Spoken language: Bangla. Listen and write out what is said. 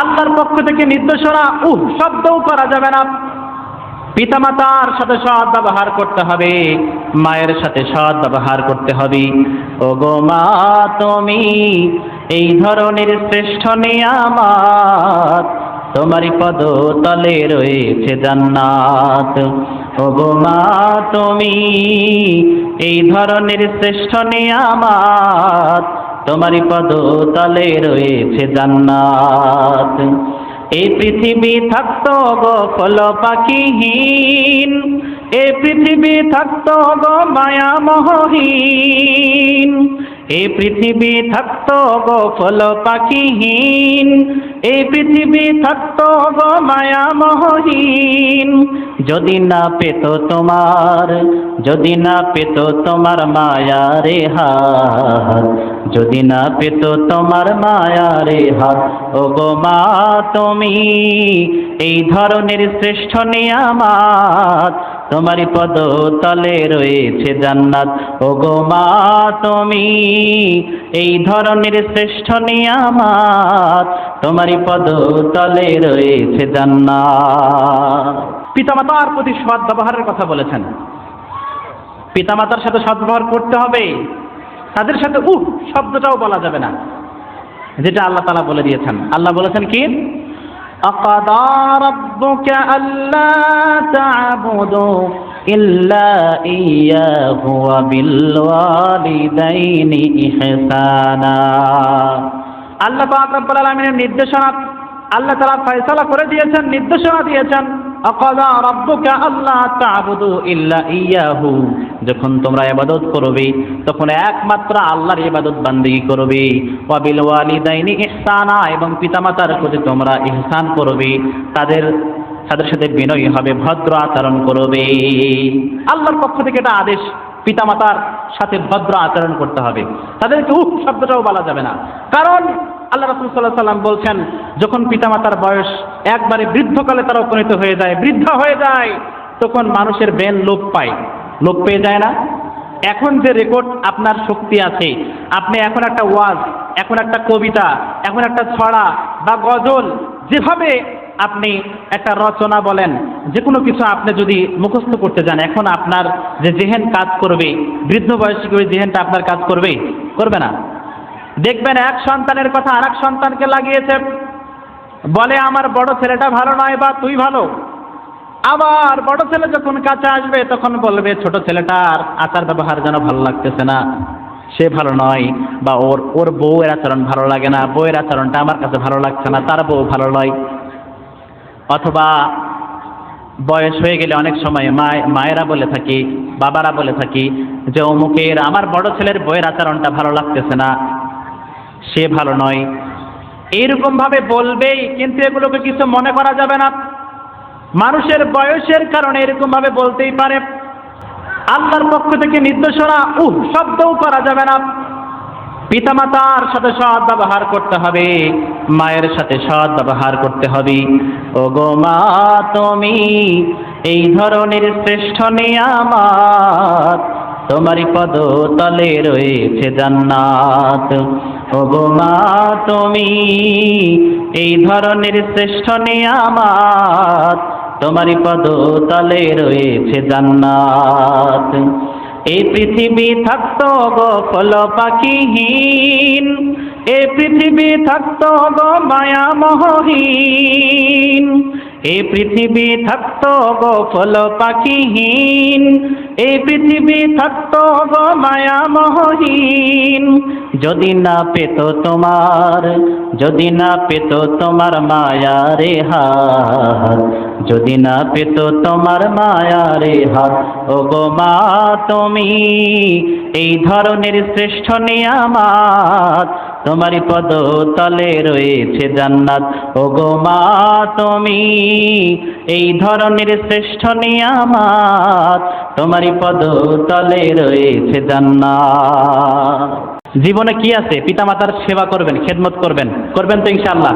আল্লাহর পক্ষ থেকে নির্দেশনা, উহ, শব্দও করা যাবে না। পিতামাতার সাথে সৎ ব্যবহার করতে হবে, মায়ের সাথে সৎ ব্যবহার করতে হবে। ও গো মা, তুমি এই ধরনের শ্রেষ্ঠ নিয়ামাত তোমারই পদ তলে রয়েছে জান্নাত। ও গো মা, তুমি এই ধরনের শ্রেষ্ঠ নিয়ামাত তোমারই পদ তালে রয়েছে জান্নাত। এই পৃথিবী থাকত গো ফল পাখিহীন এ পৃথিবী থাকত গো মায়া মহহীন এ পৃথিবী থাকত গো ফল পাখিহীন এই পৃথিবী থাকত গো মায়া মহহীন যদি না পেত তোমার, যদি না পেত তোমার মায়া রে হাত, যদি না পেত তোমার মায়া রে হাত ও গো মা তুমি, এই ধরনের শ্রেষ্ঠ নিয়ামাত তোমারই পদ তলে রয়েছে জান্নাত। ও গো মা, তুমি এই ধরনের শ্রেষ্ঠ নিয়ামাত তোমারই পদ তলে রয়েছে জান্নাত। পিতামাতার প্রতি সৎ ব্যবহারের কথা বলেছেন। পিতামাতার সাথে সদ্ব্যবহার করতে হবে। তাদের সাথে উহ শব্দটাও বলা যাবে না। যেটা আল্লাহ তালা বলে দিয়েছেন। আল্লাহ বলেছেন কি? أقضى ربك ألا تعبدوا إلا إياه وبالوالدين إحسانا আল্লাহ পাক রব্বুল আলামিনের নির্দেশনা আল্লাহ তাআলা ফয়সালা করে দিয়েছেন নির্দেশনা দিয়েছেন ইল্লা ইয়াহু। যখন তোমরা ইবাদত করবে, তখন একমাত্র আল্লাহর ইবাদত বান্দেগী করবে। ওয়া বিল ওয়ালিদাইনি ইহসানা, এবং পিতামাতার প্রতি তোমরা ইহসান করবে। তাদের তাদের সাথে বিনয়ী হবে, ভদ্র আচরণ করবে। আল্লাহর পক্ষ থেকে এটা আদেশ পিতামাতার সাথে ভদ্র আচরণ করতে হবে। তাদেরকে উহ শব্দটাও বলা যাবে না। কারণ আল্লাহ রাসুল সাল্লাহ সাল্লাম বলছেন যখন পিতামাতার বয়স একবারে বৃদ্ধকালে তারা উপনীত হয়ে যায়, বৃদ্ধ হয়ে যায়, তখন মানুষের বেন লোপ পায়। লোপ পেয়ে যায় না। এখন যে রেকর্ড আপনার শক্তি আছে, আপনি এখন একটা ওয়াজ, এখন একটা কবিতা, এখন একটা ছড়া বা গজল, যেভাবে আপনি একটা রচনা বলেন যে কোনো কিছু আপনি যদি মুখস্থ করতে যান, এখন আপনার যে জেহেন কাজ করবে, বৃদ্ধ বয়সী ওই জেহেনটা আপনার কাজ করবে করবে না। দেখবেন এক সন্তানের কথা আর সন্তানকে লাগিয়েছে বলে, আমার বড় ছেলেটা ভালো নয় বা তুই ভালো? আবার বড় ছেলে যখন কাছে আসবে, তখন বলবে, ছোট ছেলেটার আচার ব্যবহার যেন ভালো লাগতেছে না। সে ভালো নয় বা ওর ওর বউয়ের আচরণ ভালো লাগে না, বউয়ের আচরণটা আমার কাছে ভালো লাগছে না, তার বউ ভালো নয়। অথবা বয়স হয়ে গেলে অনেক সময় মায়েরা বলে থাকি, বাবারা বলে থাকি যে, অমুকের, আমার বড় ছেলের বইয়ের আচরণটা ভালো লাগতেছে না। সে ভালো নয়। এইরকম ভাবে বলবেই, কিন্তু এগুলোকে কিছু মনে করা যাবে না। মানুষের বয়সের কারণে এরকম ভাবে বলতেই পারে। আল্লাহর পক্ষ থেকে নির্দেশনা, উহ, শব্দও করা যাবে না। পিতামাতার সাথে সৎ ব্যবহার করতে হবে, মায়ের সাথে সৎ ব্যবহার করতে হবে। ও গো মা, তুমি এই ধরনের শ্রেষ্ঠ নিয়ামাত তোমারই পদ তলে রয়েছে জান্নাত। মা তুমি। এই ধরনের শ্রেষ্ঠ নিয়ামাত তোমারই পদ তলে রয়েছে জান্নাত। এই পৃথিবী থাকতো গো ফল পাখিহীন। এই পৃথিবী থাকতো গো মায়া মহহীন। এই পৃথিবী থাকতো গো ফল পাখিহীন। এই পৃথিবী থাকতো গো মায়া মহহীন। যদি না পেত তোমার, যদি না পেত তোমার মায়া রে হাত, যদি না পেত তোমার মায়া রে হাত ও গো মা তুমি, এই ধরনের শ্রেষ্ঠ নিয়ামাত তোমার পদ তলে রয়েছে জান্নাত। ও গো মা তুমি, এই ধরনের শ্রেষ্ঠ নিয়ামাত তোমারই পদ তলে রয়েছে জান্নাত। জীবনে কি আছে? পিতামাতার সেবা করবেন খেদমত করবেন। করবেন তো ইনশাল্লাহ